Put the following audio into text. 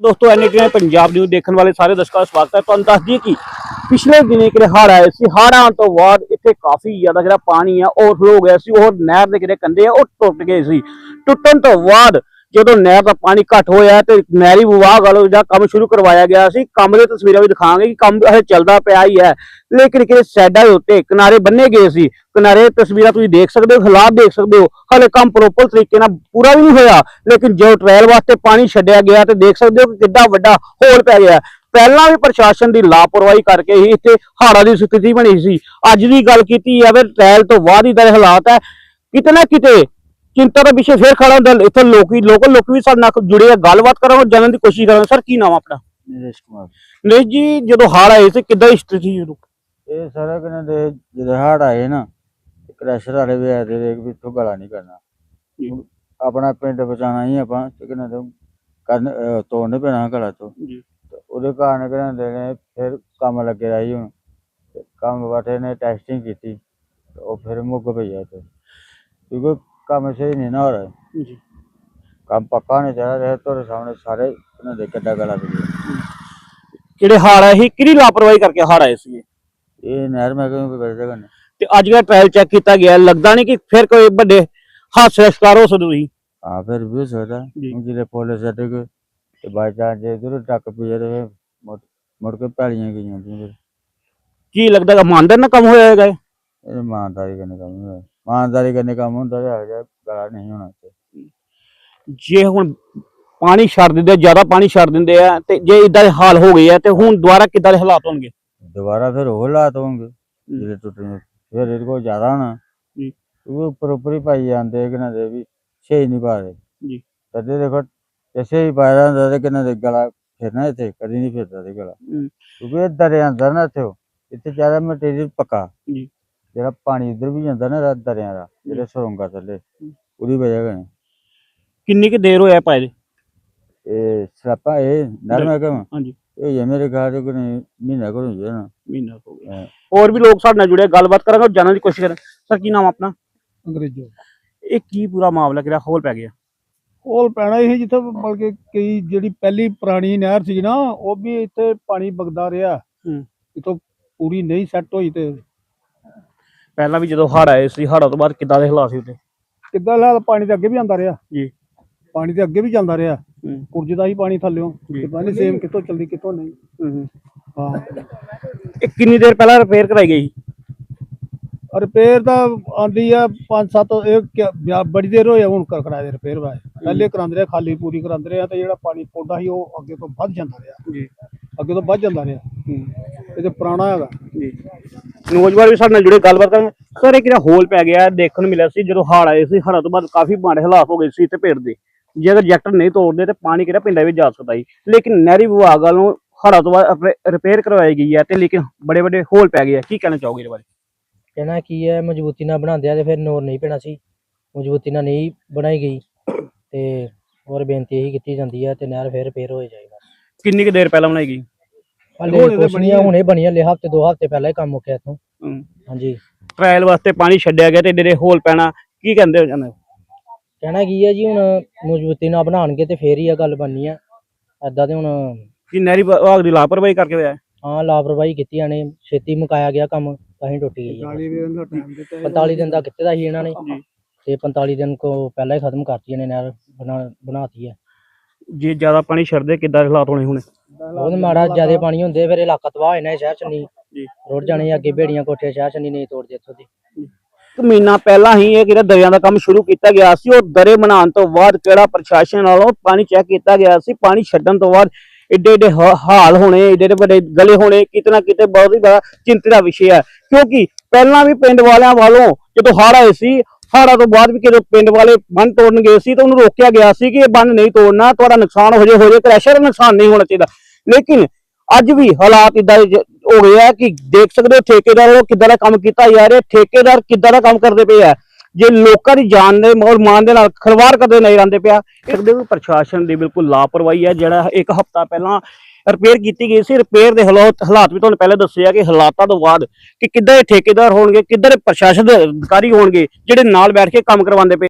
ਦੋਸਤੋ ਐਨਟੀਐਨ ਪੰਜਾਬ ਨਿਊਜ਼ ਦੇਖਣ ਵਾਲੇ ਸਾਰੇ ਦਰਸ਼ਕਾਂ ਦਾ ਸਵਾਗਤ ਹੈ। ਤੁਹਾਨੂੰ ਦੱਸ ਦਈਏ ਕਿ ਪਿਛਲੇ ਦਿਨੇ ਕਿਹੜੇ ਹੜ੍ਹ ਆਏ ਸੀ। ਹੜ੍ਹ ਆਉਣ ਤੋਂ ਬਾਅਦ ਇੱਥੇ ਕਾਫੀ ਜ਼ਿਆਦਾ ਜਿਹੜਾ ਪਾਣੀ ਆ, ਉਹ ਹੋ ਗਿਆ ਸੀ। ਉਹ ਨਹਿਰ ਦੇ ਕਿਹੜੇ ਕੰਢੇ ਆ, ਉਹ ਟੁੱਟ ਗਏ ਸੀ। ਟੁੱਟਣ ਤੋਂ ਬਾਅਦ ਜਦੋਂ ਨਹਿਰ ਦਾ ਪਾਣੀ ਘੱਟ ਹੋਇਆ ਤੇ ਨਹਿਰੀ ਵਿਭਾਗ ਵੱਲੋਂ ਜਿਹੜਾ ਕੰਮ ਸ਼ੁਰੂ ਕਰਵਾਇਆ ਗਿਆ ਸੀ, ਕੰਮ ਦੇ ਤਸਵੀਰਾਂ ਵੀ ਦਿਖਾਵਾਂਗੇ ਕਿ ਕੰਮ ਹਜੇ ਚੱਲਦਾ ਪਿਆ ਹੀ ਹੈ। ਲੇਕਿਨ ਕਿ ਸਾਈਡਾਂ ਦੇ ਉੱਤੇ ਕਿਨਾਰੇ ਬੰਨੇ ਗਏ ਸੀ। ਕਿਨਾਰੇ ਤਸਵੀਰਾਂ ਤੁਸੀਂ ਦੇਖ ਸਕਦੇ ਹੋ, ਹਾਲਾਤ ਦੇਖ ਸਕਦੇ ਹੋ। ਹਲੇ ਕੰਮ ਪ੍ਰੋਪਰ ਤਰੀਕੇ ਨਾਲ ਪੂਰਾ ਵੀ ਨਹੀਂ ਹੋਇਆ, ਲੇਕਿਨ ਜੋ ਟ੍ਰਾਇਲ ਵਾਸਤੇ ਪਾਣੀ ਛੱਡਿਆ ਗਿਆ ਤੇ ਦੇਖ ਸਕਦੇ ਹੋ ਕਿ ਕਿੱਡਾ ਵੱਡਾ ਹੋਲ ਪੈ ਗਿਆ। ਪਹਿਲਾਂ ਵੀ ਪ੍ਰਸ਼ਾਸਨ ਦੀ ਲਾਪਰਵਾਹੀ ਕਰਕੇ ਹੀ ਇੱਥੇ ਹਾੜਾ ਦੀ ਸਥਿਤੀ ਬਣੀ ਸੀ। ਅੱਜ ਦੀ ਗੱਲ ਕੀਤੀ ਜਾਵੇ ਟ੍ਰਾਇਲ ਤੋਂ ਬਾਅਦ ਹੀ ਦਾ ਹਾਲਾਤ ਹੈ। ਕਿਤੇ ਨਾ ਕਿਤੇ ਚਿੰਤਾ ਦਾ ਵਿਸ਼ੇ ਫੇਰ ਖੜਾ ਹੁੰਦਾ ਇੱਥੇ ਲੋਕੀ ਲੋਕਲ ਲੋਕ ਵੀ ਸਾਡੇ ਨਾਲ ਜੁੜੇ ਆ ਗੱਲਬਾਤ ਕਰਾਂਗੇ ਜਾਣਨ ਦੀ ਕੋਸ਼ਿਸ਼ ਕਰਾਂਗੇ ਸਰ ਕੀ ਨਾਮ ਆ ਆਪਣਾ? ਨਰੇਸ਼ ਕੁਮਾਰ। ਨਰੇਸ਼ ਜੀ ਜਦੋਂ ਹਾੜ ਆਏ ਸੀ ਕਿੱਦਾਂ ਦੀ ਸਥਿਤੀ ਸੀ ਉਦੋਂ? ਇਹ ਸਾਰਾ ਕਿਨੇ ਦੇ ਜਦੋਂ ਹੜ ਆਏ ਨਾ ਕ੍ਰੈਸ਼ਰ ਵਾਲੇ ਵੀ ਆਏ ਤੇ ਵੀ ਇੱਥੋਂ ਗਲਾ ਨਹੀਂ ਕਰਨਾ। ਜੀ। ਆਪਣਾ ਪਿੰਡ ਬਚਾਉਣਾ ਹੀ ਆਪਾਂ ਤੇ ਕਿਨੇ ਤੇ ਕਰਨ ਅਹ ਤੋੜਨੇ ਪੈਣਾ ਗਲਾ ਤੋਂ ਉਹਦੇ ਕਾਰਨ ਕਹਿੰਦੇ ਨੇ ਫਿਰ ਕੰਮ ਲੱਗੇ ਰਹੀ ਹੁਣ। ਕੰਮ ਬਾਟੇ ਨੇ ਟੈਸਟਿੰਗ ਕੀਤੀ ਉਹ ਫਿਰ ਮੁੱਕ ਪਈਆ ਤੇ ਕਿਉਂਕਿ ਕੰਮ ਸਹੀ ਨਹੀਂ ਨਾ ਹੋ ਰਿਹਾ। ਜੀ। ਕੰਮ ਪੱਕਾ ਨਹੀਂ ਚੱਲ ਰਿਹਾ ਤੁਹਾਡੇ ਸਾਹਮਣੇ ਸਾਰੇ ਇਹਨਾਂ ਦੇ ਕਿੱਡਾ ਗਲਾ ਤੇ ਜਿਹੜੇ ਹਾੜ ਆਏ ਸੀ? ਕਿਹੜੀ ਲਾਪਰਵਾਹੀ ਕਰਕੇ ਹਾੜ ਆਏ ਸੀ ਇਹ ਨਹਿਰ ਮੈਂ ਕਿਉਂ ਕਰ ਜਗ੍ਹਾ ਨੇ ਤੇ ਅੱਜ ਦਾ ਟ੍ਰਾਇਲ ਚੈੱਕ ਕੀਤਾ ਗਿਆ ਲੱਗਦਾ ਨਹੀਂ ਕਿ ਫਿਰ ਕੋਈ ਵੱਡੇ ਹਾਦਸੇ ਦਾ ਸ਼ਿਕਾਰ ਹੋ ਸਕਦੇ ਤੁਸੀਂ ਹਾਂ ਫਿਰ ਵੀ ਹੋ ਸਕਦਾ। ਜੀ। ਜਿਹੜੇ ਪੁਲਿਸ ਸਾਡੇ ਕੋ ਤੇ ਬਾਈ ਚਾਂਸ ਜੇ ਇਧਰ ਟੱਕ ਜਾਵੇ ਫਿਰ ਮੁੜ- ਮੁੜ ਕੇ ਪੈਲੀਆਂ ਗਈਆਂ ਜੀ ਫਿਰ ਕੀ ਲੱਗਦਾ ਕਿ ਨਾਲ ਕੰਮ ਹੋਇਆ ਹੈਗਾ ਇਹ? ਇਹ ਇਮਾਨਦਾਰੀ ਕਰਨੇ ਕੰਮ ਨਹੀਂ ਹੋਇਆ। ਕੰਮ ਹੁੰਦਾ ਤੇ ਇਹੋ ਜਿਹਾ ਗਲਾ ਨਹੀਂ ਹੋਣਾ ਚਾਹੀਦਾ ਜੇ ਹੁਣ ਪਾਣੀ ਛੱਡ ਦਿੰਦੇ ਜ਼ਿਆਦਾ ਪਾਣੀ ਛੱਡ ਦਿੰਦੇ ਆ ਤੇ ਜੇ ਇਦਾਂ ਦੇ ਹਾਲ ਹੋ ਗਏ ਆ ਤੇ ਹੁਣ ਦੁਬਾਰਾ ਕਿੱਦਾਂ ਦੇ ਹਾਲਾਤ ਹੋਣਗੇ ਦੁਬਾਰਾ ਫਿਰ ਉਹ ਹਾਲਾਤ ਹੋਣਗੇ ਜਿਹੜੇ ਟੁੱਟਣੇ ਫਿਰ ਇਹਦੇ ਕੋਲ ਜ਼ਿਆਦਾ ਹੋਣਾ ਜੀ। ਉਹ ਉੱਪਰ ਉੱਪਰ ਹੀ ਪਾਈ ਜਾਂਦੇ ਕਿ ਨਾ ਦੇ ਵੀ ਛੇ ਨਹੀਂ ਪਾ ਰਹੇ ਜੀ। ਕਦੇ ਦੇਖੋ ਐਸੇ ਹੀ ਪਾਇਆ ਜਾਂਦਾ ਤੇ ਕਿਨਾਂ ਦੇ ਗਲਾ ਫਿਰਨਾ ਇੱਥੇ ਕਦੀ ਨਹੀਂ ਫਿਰਦਾ ਤੇ ਗਲਾ ਹੂੰ। ਕਿਉਂਕਿ ਇਹ ਦਰਿਆ ਅੰਦਰ ਨਾ ਇੱਥੇ ਉਹ, ਇੱਥੇ ਜ਼ਿਆਦਾ ਮਟੀਰੀਅਲ ਪੱਕਾ ਜੀ। ਜਿਹੜਾ ਪਾਣੀ ਇੱਧਰ ਵੀ ਜਾਂਦਾ ਨਾ ਰਾ- ਦਰਿਆ ਦਾ ਜਿਹੜੇ ਸਰੋਂਗਾ ਥੱਲੇ ਉਹਦੀ ਵਜ੍ਹਾ ਕਰਕੇ ਕਿੰਨੀ ਕੁ ਦੇਰ ਹੋਇਆ ਪਾਏ ਦੇ? ਇਹ ਸਰਾਪਾ ਇਹ ਨਰਮਾ ਕਮ ਹਾਂਜੀ। ਇਹ ਜੇ ਮੇਰੇ ਘਰ ਦੇ ਕੋਈ ਮਹੀਨਾ ਕਰੂੰ ਜੇ ਨਾ ਮਹੀਨਾ ਹੋ ਗਿਆ। ਹਾਂ। ਹੋਰ ਵੀ ਲੋਕ ਸਾਡੇ ਨਾਲ ਜੁੜੇ ਗੱਲਬਾਤ ਕਰਾਂਗੇ ਔਰ ਜਾਣਨ ਦੀ ਕੋਸ਼ਿਸ਼ ਕਰਾਂਗੇ। ਸਰ ਕੀ ਨਾਮ ਆਪਣਾ? ਅੰਗਰੇਜ਼ੋ। ਇਹ ਕੀ ਪੂਰਾ ਮਾਮਲਾ ਕਿਹੜਾ ਹੋਲ ਪੈ ਗਿਆ? ਕੋਲ ਪੈਣਾ ਇਹ ਜਿੱਥੇ ਬਲਕਿ ਕਈ ਜਿਹੜੀ ਪਹਿਲੀ ਪੁਰਾਣੀ ਨਹਿਰ ਸੀ ਨਾ ਉਹ ਵੀ ਇੱਥੇ ਪਾਣੀ ਵਗਦਾ ਰਿਹਾ। ਹੂੰ। ਇਤੋਂ ਪੂਰੀ ਨਹੀਂ ਸੈੱਟ ਹੋਈ ਤੇ ਪਹਿਲਾਂ ਵੀ ਜਦੋਂ ਹੜ ਆਏ ਸੀ ਹੜ੍ਹਾਂ ਤੋਂ ਬਾਅਦ ਕਿੱਦਾਂ ਦੇ ਹਾਲਾਤ ਸੀ ਉੱਥੇ? ਕਿੱਦਾਂ ਹਾਲ ਪਾਣੀ ਤੇ ਅੱਗੇ ਵੀ ਆਂਦਾ ਰਿਹਾ। ਜੀ। ਪਾਣੀ ਤੇ ਅੱਗੇ ਵੀ ਜਾਂਦਾ ਰਿਹਾ। ਹੂੰ। ਪੁਰਜਦਾ ਹੀ ਪਾਣੀ ਥੱਲਿਓ। ਪਤਾ ਨਹੀਂ ਸੇਮ ਕਿੱਥੋਂ ਚਲਦੀ ਕਿੱਥੋਂ ਨਹੀਂ। ਹੂੰ ਇਹ ਕਿੰਨੀ ਦੇਰ ਪਹਿਲਾਂ ਰਿਪੇਅਰ ਕਰਾਈ ਗਈ? ਰਿਪੇਅਰ ਤਾਂ ਆਂਦੀ ਆ 5-7 ਇਹ ਬੜੀ ਦੇਰ ਹੋਇਆ ਹੁਣ ਕਰ ਕਰਾਇਆ ਰਿਪੇਅਰ ਵਾਏ ਪਹਿਲੇ ਕਰਾਉਂਦੇ ਰਿਹਾ ਖਾਲੀ ਪੂਰੀ ਕਰਾਉਂਦੇ ਰਿਹਾ ਤੇ ਜਿਹੜਾ ਪਾਣੀ ਪੌਦਾ ਸੀ ਉਹ ਅੱਗੇ ਤੋਂ ਵੱਧ ਜਾਂਦਾ ਰਿਹਾ। ਜੀ। ਅੱਗੇ ਤੋਂ ਵੱਧ ਜਾਂਦਾ ਰਿਹਾ। ਇਹ ਤੇ ਪੁਰਾਣਾ ਹੈਗਾ। ਜੀ। ਨੌਜਵਾਨ ਵੀ ਸਾਡੇ ਨਾਲ ਜੁੜੇ ਗੱਲਬਾਤ ਸਰ ਇਹ ਕਿਹੜਾ ਹੋਲ ਪੈ ਗਿਆ ਦੇਖਣ ਨੂੰ ਮਿਲਿਆ ਸੀ ਜਦੋਂ ਹੜ੍ਹ ਆਏ ਸੀ ਹੜ੍ਹਾਂ ਤੋਂ ਬਾਅਦ ਕਾਫੀ ਮਾੜੇ ਹਾਲਾਤ ਹੋ ਗਏ ਸੀ ਤੇ ਪਿੰਡ ਦੇ। ਜੇ ਅਗਰ ਜੈਕਟਰ ਨਹੀਂ ਤੋੜਦੇ ਤੇ ਪਾਣੀ ਕਿਹੜਾ ਪਿੰਡਾਂ ਵਿੱਚ ਜਾ ਸਕਦਾ ਸੀ। ਲੇਕਿਨ ਨਹਿਰੀ ਵਿਭਾਗ ਵੱਲੋਂ ਹੜ੍ਹਾਂ ਤੋਂ ਬਾਅਦ ਰਿਪੇਅਰ ਕਰਵਾਈ ਗਈ ਹੈ ਤੇ ਲੇਕਿਨ ਬੜੇ ਵੱਡੇ ਹੋਲ ਪੈ ਗਏ ਆ। ਕੀ ਕਹਿਣਾ ਚਾਹੋਗੇ ਇਹਦੇ ਬਾਰੇ? ਕਹਿਣਾ ਕੀ ਹੈ ਮਜ਼ਬੂਤੀ ਨਾਲ ਬਣਾਉਂਦੇ ਆ ਤੇ ਫਿਰ ਨੋਰ ਨਹੀਂ ਪੈਣਾ ਸੀ। ਮਜ਼ਬੂਤੀ ਨਾਲ ਨਹੀਂ ਬਣਾਈ ਗਈ ਤੇ ਹੋਰ ਬੇਨਤੀ ਇਹੀ ਕੀਤੀ ਜਾਂਦੀ ਹੈ ਤੇ ਨਹਿਰ ਫਿਰ ਰਿਪੇਅਰ ਹੋ ਜਾਏਗਾ। ਕਿੰਨੀ ਕੁ ਦੇਰ ਪਹਿਲਾਂ ਬਣਾਈ ਗਈ? ਹਾਲੇ ਹੁਣੇ ਤੇ ਕੁਛ ਬਣੀ ਨਹੀਂ ਆ ਹੈ। ਹੁਣੇ ਬਣੀ ਹੈ ਲੇ ਹਫ਼ਤੇ ਦੋ ਹਫ਼ਤੇ ਪਹਿਲਾਂ ਹੀ ਕੰਮ ਮੁੱਕਿਆ ਇੱਥੋਂ। ਹਮ, ਹਾਂਜੀ। ਟ੍ਰਾਇਲ ਵਾਸਤੇ ਪਾਣੀ ਛੱਡਿਆ ਗਿਆ ਤੇ ਜਿਹੜੇ ਹੋਲ ਪੈਣਾ ਕੀ ਕਹਿੰਦੇ ਹੋ ਜਾਂਦੇ ਕਹਿਣਾ ਕੀ ਹੈ ਜੀ ਹੁਣ ਮਜ਼ਬੂਤੀ ਨਾਲ ਬਣਾਉਣਗੇ ਤੇ ਫੇਰ ਹੀ ਆ ਗੱਲ ਬਣਨੀ ਆ। ਐਦਾਂ ਤੇ ਹੁਣ ਕਿ ਨਹਿਰੀ ਵਿਭਾਗ ਦੀ ਲਾਪਰਵਾਹੀ ਕਰਕੇ ਹੋਇਆ? ਹੈ? ਹਾਂ ਲਾਪਰਵਾਹੀ ਕੀਤੀ ਨੇ। ਛੇਤੀ ਮੁਕਾਇਆ ਗਿਆ ਕੰਮ ਤਾਂ ਹੀ ਟੁੱਟ ਗਈ ਹੈ 40 ਦਿਨ ਦਾ ਟਾਈਮ ਦਿੱਤਾ 45 ਦਿਨ ਦਾ ਕਿੱਤੇ ਦਾ ਸੀ ਇਹਨਾਂ ਨੇ। ਜੀ। ਤੇ 45 ਦਿਨ ਕੋ ਪਹਿਲਾਂ ਹੀ ਖਤਮ ਕਰਤੀ ਇਹਨੇ ਨਹਿਰ ਬਣਾ ਬਣਾਤੀ ਹੈ ਜੇ ਜ਼ਿਆਦਾ ਪਾਣੀ ਛੱਡਦੇ ਕਿੱਦਾਂ ਦੇ ਹਾਲਾਤ ਹੋਣੇ ਹੁਣ? ਬਹੁਤ ਮਾੜਾ ਜਿਆਦੇ ਪਾਣੀ ਹੁੰਦੇ ਫਿਰ ਇਲਾਕਾ ਤਬਾਹ ਹੋ ਜਾਣਾ ਇਹ ਸ਼ਹਿਰ ਚ ਨਹੀਂ ਜੀ। ਰੁੜ ਜਾਣੇ ਅੱਗੇ ਬੇੜੀਆਂ ਕੋਠੇ ਸ਼ਹਿਰ ਚ ਨਹੀਂ ਨਹੀਂ ਤੋੜਦੇ ਇੱਥੋਂ ਦੀ ਇੱਕ ਮਹੀਨਾ ਪਹਿਲਾਂ ਹੀ ਇਹ ਕਿਹੜਾ ਦਰਿਆ ਦਾ ਕੰਮ ਸ਼ੁਰੂ ਕੀਤਾ ਗਿਆ ਸੀ ਉਹ ਦਰੇ ਬਣਾਉਣ ਤੋਂ ਬਾਅਦ ਕਿਹੜਾ ਪ੍ਰਸ਼ਾਸਨ ਵੱਲੋਂ ਪਾਣੀ ਚੈੱਕ ਕੀਤਾ ਗਿਆ ਸੀ ਪਾਣੀ ਛੱਡਣ ਤੋਂ ਬਾਅਦ ਏਡੇ ਏਡੇ ਹਾਲ ਹੋਣੇ ਏਡੇ ਏਡੇ ਵੱਡੇ ਗਲੇ ਹੋਣੇ ਕਿਤੇ ਨਾ ਕਿਤੇ ਬਹੁਤ ਹੀ ਬੜਾ ਚਿੰਤਾ ਦਾ ਵਿਸ਼ੇ ਹੈ। ਕਿਉਂਕਿ ਪਹਿਲਾਂ ਵੀ ਪਿੰਡ ਵਾਲਿਆਂ ਵੱਲੋਂ ਜਦੋਂ ਹੜ੍ਹ ਆਏ ਸੀ ਹੜ੍ਹਾਂ ਤੋਂ ਬਾਅਦ ਵੀ ਜਦੋਂ ਪਿੰਡ ਵਾਲੇ ਬੰਨ ਤੋੜਨ ਗਏ ਸੀ ਤਾਂ ਉਹਨੂੰ ਰੋਕਿਆ ਗਿਆ ਸੀ ਕਿ ਇਹ ਬੰਨ ਨਹੀਂ ਤੋੜਨਾ ਤੁਹਾਡਾ ਨੁਕਸਾਨ ਹੋ ਜੇ ਹੋ ਜੇ ਕ੍ਰੈਸ਼ਰ ਨੁਕਸਾਨ ਨਹੀਂ ਹੋਣਾ ਚਾਹੀਦਾ। ਲੇਕਿਨ ਅੱਜ ਵੀ ਹਾਲਾਤ ਇਦਾਂ ਹੋ ਗਏ ਆ ਕਿ ਦੇਖ ਸਕਦੇ ਹੋ ਠੇਕੇਦਾਰ ਵੱਲੋਂ ਕਿੱਦਾਂ ਦਾ ਕੰਮ ਕੀਤਾ ਜਾ ਰਿਹਾ, ਠੇਕੇਦਾਰ ਕਿੱਦਾਂ ਦਾ ਕੰਮ ਕਰਦੇ ਪਏ ਆ। ਜੇ ਲੋਕਾਂ ਦੀ ਜਾਨ ਦੇ ਔਰ ਮਾਨ ਦੇ ਨਾਲ ਖਲਵਾੜ ਕਰਦੇ ਨਜ਼ਰ ਆਉਂਦੇ ਪਿਆ ਸਕਦੇ ਵੀ ਪ੍ਰਸ਼ਾਸਨ ਦੀ ਬਿਲਕੁਲ ਲਾਪਰਵਾਹੀ ਹੈ ਜਿਹੜਾ ਇੱਕ ਹਫਤਾ ਪਹਿਲਾਂ ਰਿਪੇਅਰ ਕੀਤੀ ਗਈ ਸੀ। ਰਿਪੇਅਰ ਦੇ ਹਾਲਾਤ ਹਾਲਾਤ ਵੀ ਤੁਹਾਨੂੰ ਪਹਿਲੇ ਦੱਸਿਆ ਕਿ ਹਾਲਾਤਾਂ ਤੋਂ ਬਾਅਦ ਕਿ ਕਿੱਦਾਂ ਇਹ ਠੇਕੇਦਾਰ ਹੋਣਗੇ ਕਿੱਧਰ ਪ੍ਰਸ਼ਾਸਨ ਦੇ ਅਧਿਕਾਰੀ ਹੋਣਗੇ, ਜਿਹੜੇ ਨਾਲ ਬੈਠ ਕੇ ਕੰਮ ਕਰਵਾਉਂਦੇ ਪਏ।